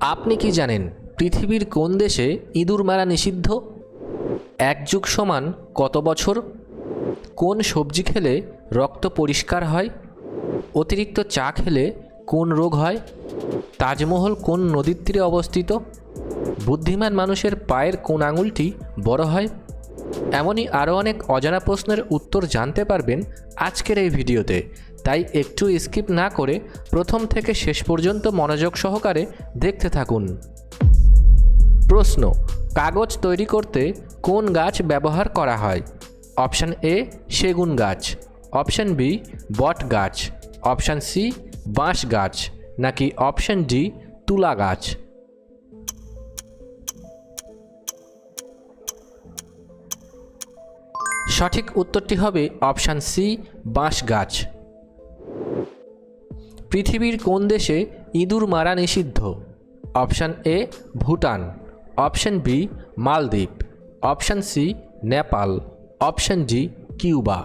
আপনি কি জানেন পৃথিবীর কোন দেশে ইঁদুর মারা নিষিদ্ধ? এক যুগ সমান কত বছর? কোন সবজি খেলে রক্ত পরিষ্কার হয়? অতিরিক্ত চা খেলে কোন রোগ হয়? তাজমহল কোন নদীর তীরে অবস্থিত? বুদ্ধিমান মানুষের পায়ের কোন আঙুলটি বড় হয়? এমনই আরও অনেক অজানা প্রশ্নের উত্তর জানতে পারবেন আজকের এই ভিডিওতে। তাই একটু স্কিপ না করে প্রথম থেকে শেষ পর্যন্ত মনোযোগ সহকারে দেখতে থাকুন। প্রশ্ন, কাগজ তৈরি করতে কোন গাছ ব্যবহার করা হয়? অপশান এ, সেগুন গাছ। অপশান বি, বট গাছ। অপশান সি, বাঁশ গাছ। নাকি অপশান ডি, তুলা গাছ। সঠিক উত্তরটি হবে অপশান সি, বাঁশ গাছ। পৃথিবীর কোন দেশে ইঁদুর মারা নিষিদ্ধ? Option A, Bhutan. Option B, Maldives. Option C, Nepal. Option D, Cuba.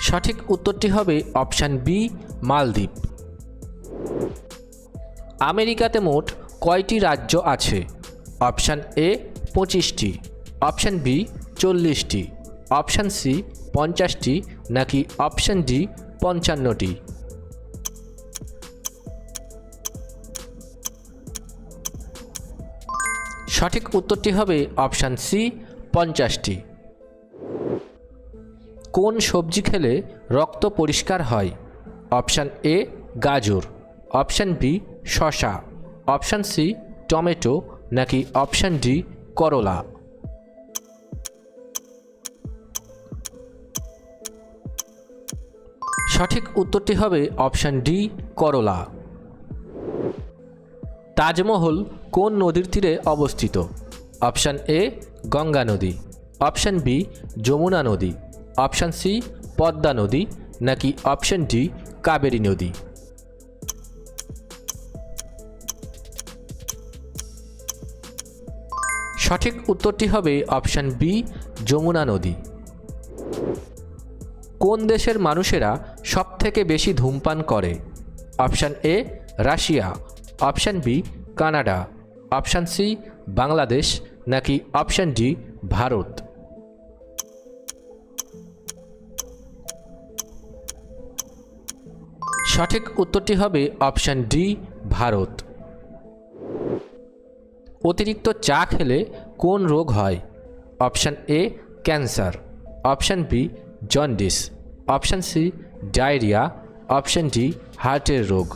সঠিক উত্তরটি হবে অপশান বি, মালদ্বীপ। আমেরিকাতে মোট কয়টি রাজ্য আছে? অপশান এ, পঁচিশটি। অপশান বি, চল্লিশটি। অপশান সি পঞ্চাশটি নাকি অপশান ডি পঞ্চান্নটি? সঠিক উত্তরটি হবে অপশান সি পঞ্চাশটি। কোন সবজি খেলে রক্ত পরিষ্কার হয়? অপশান এ গাজর, অপশান বি শশা অপশান সি টমেটো নাকি অপশান ডি করলা? সঠিক উত্তরটি হবে অপশান ডি, করলা। তাজমহল কোন নদীর তীরে অবস্থিত? অপশান এ, গঙ্গা নদী। অপশান বি, যমুনা নদী। অপশান সি, পদ্মা নদী নাকি অপশান ডি, কাবেরী নদী? সঠিক উত্তরটি হবে অপশান বি, যমুনা নদী। কোন দেশের মানুষেরা সব থেকে বেশি ধূমপান করে? Option A, Russia. Option B, Canada. Option C, Bangladesh. নাকি অপশান ডি, ভারত? সঠিক উত্তরটি হবে অপশান ডি, ভারত। অতিরিক্ত চা খেলে কোন রোগ হয়? Option A, cancer. Option B, jaundice. Option C diarrhoea, option D, হার্টের রোগ।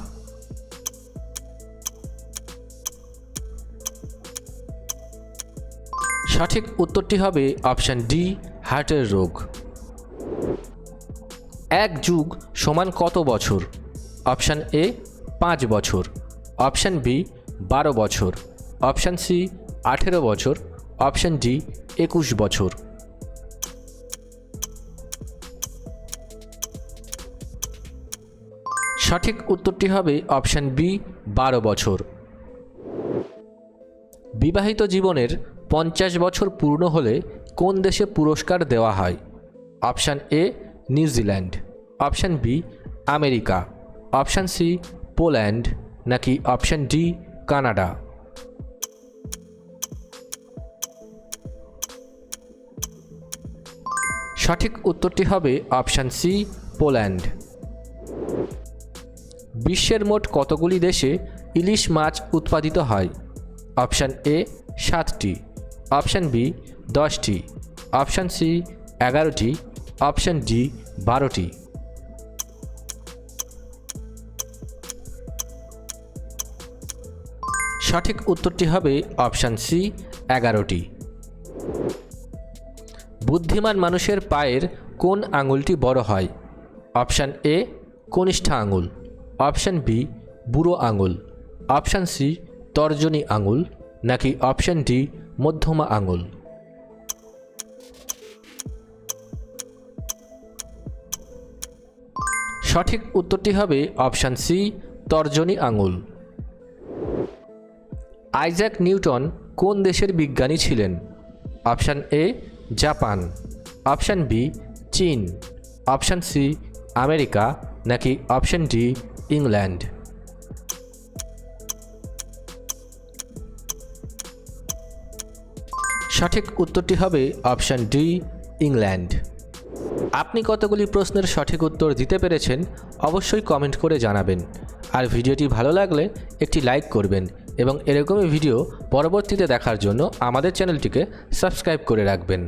সঠিক উত্তরটি হবে অপশান ডি, হার্টের রোগ। এক যুগ সমান কত বছর? অপশান এ, পাঁচ বছর। অপশান বি, বারো বছর। অপশান সি, আঠেরো বছর। অপশান ডি, একুশ বছর। সঠিক উত্তরটি হবে অপশান বি, বারো বছর। বিবাহিত জীবনের পঞ্চাশ বছর পূর্ণ হলে কোন দেশে পুরস্কার দেওয়া হয়? Option A, New Zealand. Option B, America. Option C, Poland. নাকি অপশান ডি, কানাডা। সঠিক উত্তরটি হবে অপশান সি, পোল্যান্ড। বিশ্বের মোট কতগুলি দেশে ইলিশ মাছ উৎপাদিত হয়? অপশান এ, সাতটি। অপশান বি, দশটি। অপশান সি, এগারোটি। অপশান ডি, বারোটি। সঠিক উত্তরটি হবে অপশান সি, এগারোটি। বুদ্ধিমান মানুষের পায়ের কোন আঙুলটি বড় হয়? অপশান এ, কনিষ্ঠা আঙুল। অপশান বি, বুড়ো আঙুল। অপশান সি, তর্জনী আঙুল, নাকি অপশান ডি, মধ্যমা আঙুল। সঠিক উত্তরটি হবে অপশান সি, তর্জনী আঙুল। আইজ্যাক নিউটন কোন দেশের বিজ্ঞানী ছিলেন? Option A, Japan. Option B, চীন। Option C, America. নাকি অপশান ডি ইংল্যান্ড সঠিক উত্তরটি হবে অপশন ডি, ইংল্যান্ড। আপনি কতগুলি প্রশ্নের সঠিক উত্তর দিতে পেরেছেন অবশ্যই কমেন্ট করে জানাবেন। আর ভিডিওটি ভালো লাগলে একটি লাইক করবেন এবং এরকমই ভিডিও পরবর্তীতে দেখার জন্য আমাদের চ্যানেলটিকে সাবস্ক্রাইব করে রাখবেন।